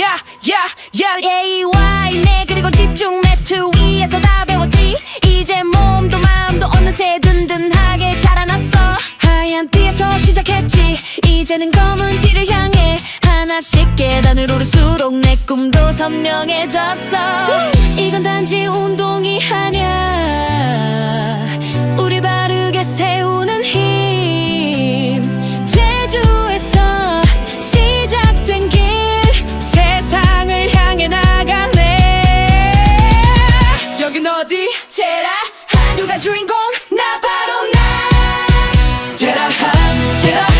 야, 야, 야. AY 내 그리고 집중 매트 위에서 다 배웠지 이제 몸도 마음도 어느새 든든하게 자라났어 하얀 띠에서 시작했지. 이제는 검은 띠를 향해 하나씩 계단을 오를수록 내 꿈도 선명해졌어 이건 단지 운동이 아니야 우리 바르게 세운 우린 어디 제라? 누가 주인공? 나 바로 나. 제라함 제라.